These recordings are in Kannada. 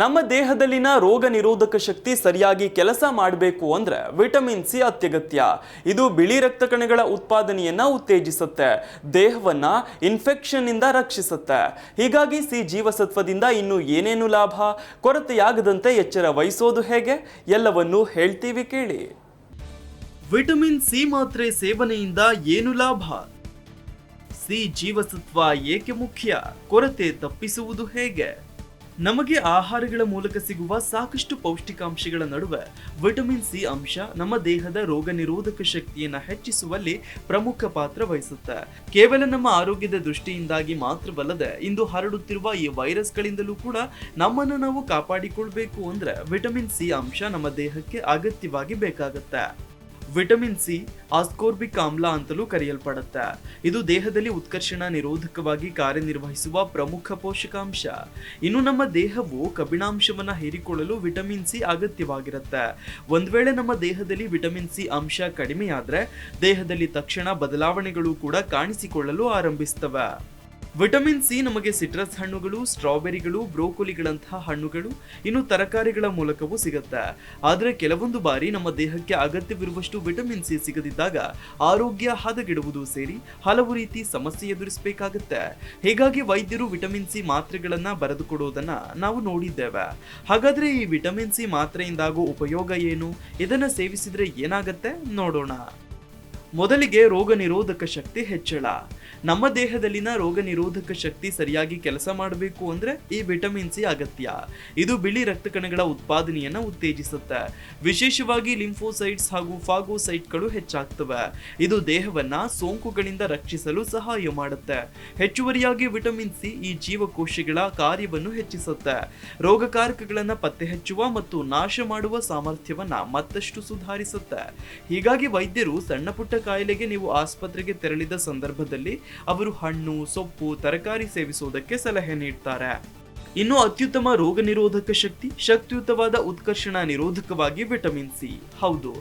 ನಮ್ಮ ದೇಹದಲ್ಲಿನ ರೋಗ ನಿರೋಧಕ ಶಕ್ತಿ ಸರಿಯಾಗಿ ಕೆಲಸ ಮಾಡಬೇಕು ಅಂದರೆ ವಿಟಮಿನ್ ಸಿ ಅತ್ಯಗತ್ಯ. ಇದು ಬಿಳಿ ರಕ್ತ ಕಣಗಳ ಉತ್ಪಾದನೆಯನ್ನು ಉತ್ತೇಜಿಸುತ್ತೆ. ದೇಹವನ್ನ ಇನ್ಫೆಕ್ಷನ್ ಇಂದ ರಕ್ಷಿಸುತ್ತೆ. ಹೀಗಾಗಿ ಸಿ ಜೀವಸತ್ವದಿಂದ ಇನ್ನು ಏನೇನು ಲಾಭ? ಕೊರತೆಯಾಗದಂತೆ ಎಚ್ಚರ ವಹಿಸೋದು ಹೇಗೆ? ಎಲ್ಲವನ್ನೂ ಹೇಳ್ತೀವಿ ಕೇಳಿ. ವಿಟಮಿನ್ ಸಿ ಮಾತ್ರೆ ಸೇವನೆಯಿಂದ ಏನು ಲಾಭ? ಸಿ ಜೀವಸತ್ವ ಏಕೆ ಮುಖ್ಯ? ಕೊರತೆ ತಪ್ಪಿಸುವುದು ಹೇಗೆ? ನಮಗೆ ಆಹಾರಗಳ ಮೂಲಕ ಸಿಗುವ ಸಾಕಷ್ಟು ಪೌಷ್ಟಿಕಾಂಶಗಳ ನಡುವೆ ವಿಟಮಿನ್ ಸಿ ಅಂಶ ನಮ್ಮ ದೇಹದ ರೋಗ ನಿರೋಧಕ ಶಕ್ತಿಯನ್ನು ಹೆಚ್ಚಿಸುವಲ್ಲಿ ಪ್ರಮುಖ ಪಾತ್ರ ವಹಿಸುತ್ತೆ. ಕೇವಲ ನಮ್ಮ ಆರೋಗ್ಯದ ದೃಷ್ಟಿಯಿಂದಾಗಿ ಮಾತ್ರವಲ್ಲದೆ ಇಂದು ಹರಡುತ್ತಿರುವ ಈ ವೈರಸ್ಗಳಿಂದಲೂ ಕೂಡ ನಮ್ಮನ್ನು ನಾವು ಕಾಪಾಡಿಕೊಳ್ಬೇಕು ಅಂದ್ರೆ ವಿಟಮಿನ್ ಸಿ ಅಂಶ ನಮ್ಮ ದೇಹಕ್ಕೆ ಅಗತ್ಯವಾಗಿ ಬೇಕಾಗುತ್ತೆ. ವಿಟಮಿನ್ ಸಿ ಆಸ್ಕೋರ್ಬಿಕ್ ಆಮ್ಲ ಅಂತಲೂ ಕರೆಯಲ್ಪಡುತ್ತೆ. ಇದು ದೇಹದಲ್ಲಿ ಉತ್ಕರ್ಷಣ ನಿರೋಧಕವಾಗಿ ಕಾರ್ಯನಿರ್ವಹಿಸುವ ಪ್ರಮುಖ ಪೋಷಕಾಂಶ. ಇನ್ನು ನಮ್ಮ ದೇಹವು ಕಬ್ಬಿಣಾಂಶವನ್ನು ಹೀರಿಕೊಳ್ಳಲು ವಿಟಮಿನ್ ಸಿ ಅಗತ್ಯವಾಗಿರುತ್ತೆ. ಒಂದು ವೇಳೆ ನಮ್ಮ ದೇಹದಲ್ಲಿ ವಿಟಮಿನ್ ಸಿ ಅಂಶ ಕಡಿಮೆಯಾದರೆ ದೇಹದಲ್ಲಿ ತಕ್ಷಣ ಬದಲಾವಣೆಗಳು ಕೂಡ ಕಾಣಿಸಿಕೊಳ್ಳಲು ಆರಂಭಿಸ್ತವೆ. ವಿಟಮಿನ್ ಸಿ ನಮಗೆ ಸಿಟ್ರಸ್ ಹಣ್ಣುಗಳು, ಸ್ಟ್ರಾಬೆರಿಗಳು, ಬ್ರೋಕೊಲಿಗಳಂತಹ ಹಣ್ಣುಗಳು, ಇನ್ನು ತರಕಾರಿಗಳ ಮೂಲಕವೂ ಸಿಗುತ್ತೆ. ಆದರೆ ಕೆಲವೊಂದು ಬಾರಿ ನಮ್ಮ ದೇಹಕ್ಕೆ ಅಗತ್ಯವಿರುವಷ್ಟು ವಿಟಮಿನ್ ಸಿ ಸಿಗದಿದ್ದಾಗ ಆರೋಗ್ಯ ಹದಗೆಡುವುದು ಸೇರಿ ಹಲವು ರೀತಿ ಸಮಸ್ಯೆ ಎದುರಿಸಬೇಕಾಗುತ್ತೆ. ಹೀಗಾಗಿ ವೈದ್ಯರು ವಿಟಮಿನ್ ಸಿ ಮಾತ್ರೆಗಳನ್ನ ಬರೆದುಕೊಡುವುದನ್ನ ನಾವು ನೋಡಿದ್ದೇವೆ. ಹಾಗಾದ್ರೆ ಈ ವಿಟಮಿನ್ ಸಿ ಮಾತ್ರೆಯಿಂದಾಗೋ ಉಪಯೋಗ ಏನು? ಇದನ್ನ ಸೇವಿಸಿದ್ರೆ ಏನಾಗುತ್ತೆ? ನೋಡೋಣ. ಮೊದಲಿಗೆ ರೋಗ ನಿರೋಧಕ ಶಕ್ತಿ ಹೆಚ್ಚಳ. ನಮ್ಮ ದೇಹದಲ್ಲಿನ ರೋಗ ನಿರೋಧಕ ಶಕ್ತಿ ಸರಿಯಾಗಿ ಕೆಲಸ ಮಾಡಬೇಕು ಅಂದ್ರೆ ಈ ವಿಟಮಿನ್ ಸಿ ಅಗತ್ಯ. ಇದು ಬಿಳಿ ರಕ್ತ ಕಣಗಳ ಉತ್ಪಾದನೆಯನ್ನು ಉತ್ತೇಜಿಸುತ್ತೆ. ವಿಶೇಷವಾಗಿ ಲಿಂಫೋಸೈಟ್ಸ್ ಹಾಗೂ ಫಾಗೋಸೈಟ್ಗಳು ಹೆಚ್ಚಾಗ್ತವೆ. ಇದು ದೇಹವನ್ನ ಸೋಂಕುಗಳಿಂದ ರಕ್ಷಿಸಲು ಸಹಾಯ ಮಾಡುತ್ತೆ. ಹೆಚ್ಚುವರಿಯಾಗಿ ವಿಟಮಿನ್ ಸಿ ಈ ಜೀವಕೋಶಗಳ ಕಾರ್ಯವನ್ನು ಹೆಚ್ಚಿಸುತ್ತೆ. ರೋಗಕಾರಕಗಳನ್ನ ಪತ್ತೆ ಹಚ್ಚುವ ಮತ್ತು ನಾಶ ಮಾಡುವ ಸಾಮರ್ಥ್ಯವನ್ನ ಮತ್ತಷ್ಟು ಸುಧಾರಿಸುತ್ತೆ. ಹೀಗಾಗಿ ವೈದ್ಯರು ಸಣ್ಣ ಪುಟ್ಟ ಕಾಯಿಲೆಗೆ ನೀವು ಆಸ್ಪತ್ರೆಗೆ ತೆರಳಿದ ಸಂದರ್ಭದಲ್ಲಿ ಅವರು ಹಣ್ಣು ಸೊಪ್ಪು ತರಕಾರಿ ಸೇವಿಸುವುದಕ್ಕೆ ಸಲಹೆ ನೀಡ್ತಾರೆ. ಇನ್ನು ಅತ್ಯುತ್ತಮ ರೋಗ ನಿರೋಧಕ ಶಕ್ತಿ, ಶಕ್ತಿಯುತವಾದ ಉತ್ಕರ್ಷಣ ನಿರೋಧಕವಾಗಿ ವಿಟಮಿನ್ ಸಿ. ಹೌದು,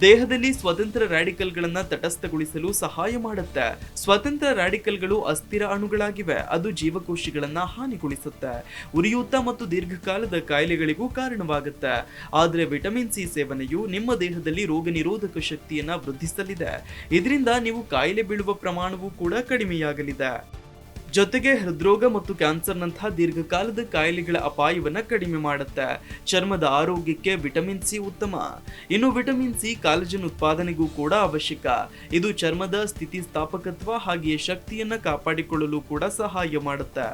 ದೇಹದಲ್ಲಿ ಸ್ವತಂತ್ರ ರಾಡಿಕಲ್ಗಳನ್ನು ತಟಸ್ಥಗೊಳಿಸಲು ಸಹಾಯ ಮಾಡುತ್ತೆ. ಸ್ವತಂತ್ರ ರಾಡಿಕಲ್ಗಳು ಅಸ್ಥಿರ ಅಣುಗಳಾಗಿವೆ. ಅದು ಜೀವಕೋಶಗಳನ್ನ ಹಾನಿಗೊಳಿಸುತ್ತೆ. ಉರಿಯೂತ ಮತ್ತು ದೀರ್ಘಕಾಲದ ಕಾಯಿಲೆಗಳಿಗೂ ಕಾರಣವಾಗುತ್ತೆ. ಆದರೆ ವಿಟಮಿನ್ ಸಿ ಸೇವನೆಯು ನಿಮ್ಮ ದೇಹದಲ್ಲಿ ರೋಗ ನಿರೋಧಕ ಶಕ್ತಿಯನ್ನ ವೃದ್ಧಿಸಲಿದೆ. ಇದರಿಂದ ನೀವು ಕಾಯಿಲೆ ಬೀಳುವ ಪ್ರಮಾಣವೂ ಕೂಡ ಕಡಿಮೆಯಾಗಲಿದೆ. ಜೊತೆಗೆ ಹೃದ್ರೋಗ ಮತ್ತು ಕ್ಯಾನ್ಸರ್ನಂತಹ ದೀರ್ಘಕಾಲದ ಕಾಯಿಲೆಗಳ ಅಪಾಯವನ್ನು ಕಡಿಮೆ ಮಾಡುತ್ತೆ. ಚರ್ಮದ ಆರೋಗ್ಯಕ್ಕೆ ವಿಟಮಿನ್ ಸಿ ಉತ್ತಮ. ಇನ್ನು ವಿಟಮಿನ್ ಸಿ ಕಾಲಜನ್ ಉತ್ಪಾದನೆಗೂ ಕೂಡ ಅವಶ್ಯಕ. ಇದು ಚರ್ಮದ ಸ್ಥಿತಿಸ್ಥಾಪಕತ್ವ ಹಾಗೆಯೇ ಶಕ್ತಿಯನ್ನು ಕಾಪಾಡಿಕೊಳ್ಳಲು ಕೂಡ ಸಹಾಯ ಮಾಡುತ್ತೆ.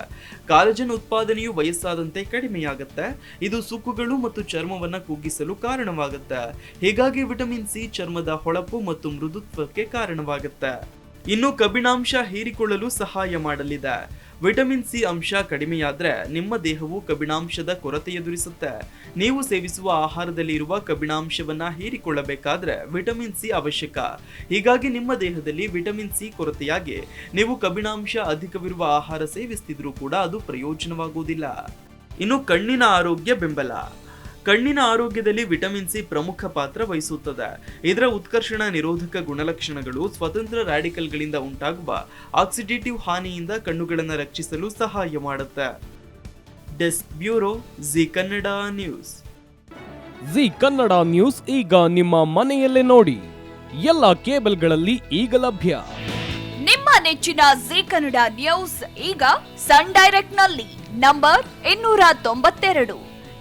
ಕಾಲಜನ್ ಉತ್ಪಾದನೆಯು ವಯಸ್ಸಾದಂತೆ ಕಡಿಮೆಯಾಗುತ್ತೆ. ಇದು ಸುಕ್ಕುಗಳು ಮತ್ತು ಚರ್ಮವನ್ನು ಕುಗ್ಗಿಸಲು ಕಾರಣವಾಗುತ್ತೆ. ಹೀಗಾಗಿ ವಿಟಮಿನ್ ಸಿ ಚರ್ಮದ ಹೊಳಪು ಮತ್ತು ಮೃದುತ್ವಕ್ಕೆ ಕಾರಣವಾಗುತ್ತೆ. ಇನ್ನು ಕಬ್ಬಿಣಾಂಶ ಹೀರಿಕೊಳ್ಳಲು ಸಹಾಯ ಮಾಡಲಿದೆ. ವಿಟಮಿನ್ ಸಿ ಅಂಶ ಕಡಿಮೆಯಾದರೆ ನಿಮ್ಮ ದೇಹವು ಕಬ್ಬಿಣಾಂಶದ ಕೊರತೆ ಎದುರಿಸುತ್ತೆ. ನೀವು ಸೇವಿಸುವ ಆಹಾರದಲ್ಲಿ ಇರುವ ಹೀರಿಕೊಳ್ಳಬೇಕಾದರೆ ಹೀರಿಕೊಳ್ಳಬೇಕಾದ್ರೆ ವಿಟಮಿನ್ ಸಿ ಅವಶ್ಯಕ. ಹೀಗಾಗಿ ನಿಮ್ಮ ದೇಹದಲ್ಲಿ ವಿಟಮಿನ್ ಸಿ ಕೊರತೆಯಾಗಿ ನೀವು ಕಬ್ಬಿಣಾಂಶ ಅಧಿಕವಿರುವ ಆಹಾರ ಸೇವಿಸ್ತಿದ್ರೂ ಕೂಡ ಅದು ಪ್ರಯೋಜನವಾಗುವುದಿಲ್ಲ. ಇನ್ನು ಕಣ್ಣಿನ ಆರೋಗ್ಯ ಬೆಂಬಲ. ಕಣ್ಣಿನ ಆರೋಗ್ಯದಲ್ಲಿ ವಿಟಮಿನ್ ಸಿ ಪ್ರಮುಖ ಪಾತ್ರ ವಹಿಸುತ್ತದೆ. ಇದರ ಉತ್ಕರ್ಷಣ ನಿರೋಧಕ ಗುಣಲಕ್ಷಣಗಳು ಸ್ವತಂತ್ರ ರ್ಯಾಡಿಕಲ್ಗಳಿಂದ ಉಂಟಾಗುವ ಆಕ್ಸಿಡೇಟಿವ್ ಹಾನಿಯಿಂದ ಕಣ್ಣುಗಳನ್ನು ರಕ್ಷಿಸಲು ಸಹಾಯ ಮಾಡುತ್ತೆ. Desk bureau Zee Kannada news. Zee Kannada news ಈಗ ನಿಮ್ಮ ಮನೆಯಲ್ಲೇ ನೋಡಿ. ಎಲ್ಲ ಕೇಬಲ್ಗಳಲ್ಲಿ ಈಗ ಲಭ್ಯ. ನಿಮ್ಮ ನೆಚ್ಚಿನ ಜಿ ಕನ್ನಡ ನ್ಯೂಸ್ ಈಗ ಸನ್ ಡೈರೆಕ್ಟ್ನಲ್ಲಿ ನಂಬರ್ ಇನ್ನೂರ ತೊಂಬತ್ತೆರಡು.